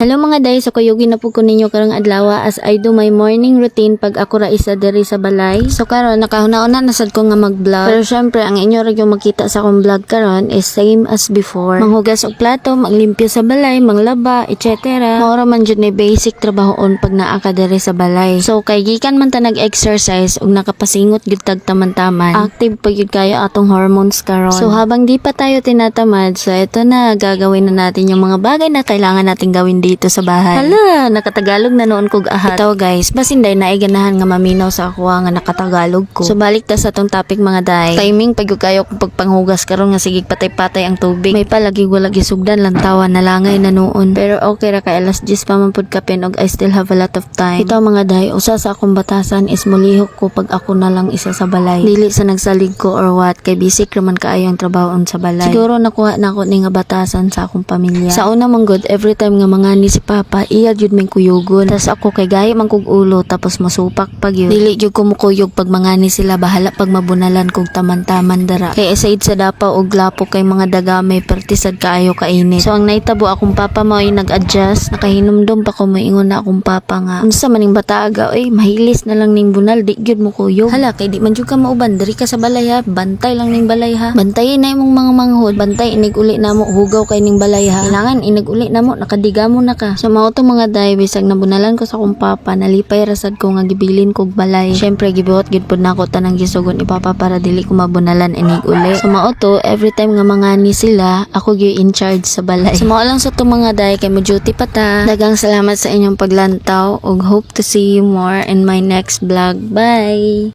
Hello mga day, so kuyugi na po ko ninyo karang adlaw as I do my morning routine pag ako ra isa diri sa balay. So karon nakahuna-una na sad ko nga mag-vlog. Pero syempre ang inyo ra yung makita sa akong vlog karon is same as before. Manghugas og plato, maglimpyo sa balay, manglaba, etc. Maura man jud ni basic trabahoon pag naa ka diri sa balay. So kay gikan man ta nag-exercise ug nakapasingot gid tag taman-taman. Active pa gyud kayo atong hormones karon. So habang di pa tayo tinatamad, so eto na gagawin na natin yung mga bagay na kailangan natin gawin sa bahay. Hala, nakatagalog na noon kog ahat. Ito guys, basinday na ganahan nga maminaw sa ako nga nakatagalog ko. So balik ta sa tong topic mga day. Timing pag kayo kung pagpanghugas karon nga sige patay-patay ang tubig. May palagi wala gisugdan lang tawa na langay na noon. Pero okay ra kay alas 10 pa man pud kapin og I still have a lot of time. Ito mga day, usa sa akong batasan is mulihok ko pag ako na lang isa sa balay. Dili sa nagsalig ko or what kay bisik raman kaayo ang trabahoon sa balay. Siguro nakuha na ako ni nga batasan sa akong pamilya. Sa una man good, every time nga mga ni si Papa, iya jud may kuyugon. Tas ako kay gaya man kog ulo tapos masupak pag yun. Dili jud ko mukuyog pag mga ni sila bahala pag mabunalan kog taman-taman dara. Kay aside sa dapa og lapo kay mga daga may pertisad kaayo kainit. So ang naitabo akong papa mo ay nag-adjust. Nakahinumdum pa ko moingon na akong papa nga. Unsa maning bataga, oy mahilis na lang ning bunal di jud mo kuyog. Hala kay di man jud ka mauban diri ka sa balay ha. Bantay lang ning balay ha. Bantayin na imong mga manghod. Bantay inig uli na mo hugaw kay ning balay ha. Kailangan inig uli na mo nakadiga mo na ka. So mao to mga day bisag nabunalan ko sa akong papa nalipay rasad ko nga gibilin kog balay. Syempre gibuhat gid pud nako tanang gisugon ipapa para dili ko mabunalan inig uli. So mao to every time nga mga ni sila ako gyud in charge sa balay. So mao lang sa to mga day kay mo duty pa ta. Dagang salamat sa inyong paglantaw ug hope to see you more in my next vlog. Bye.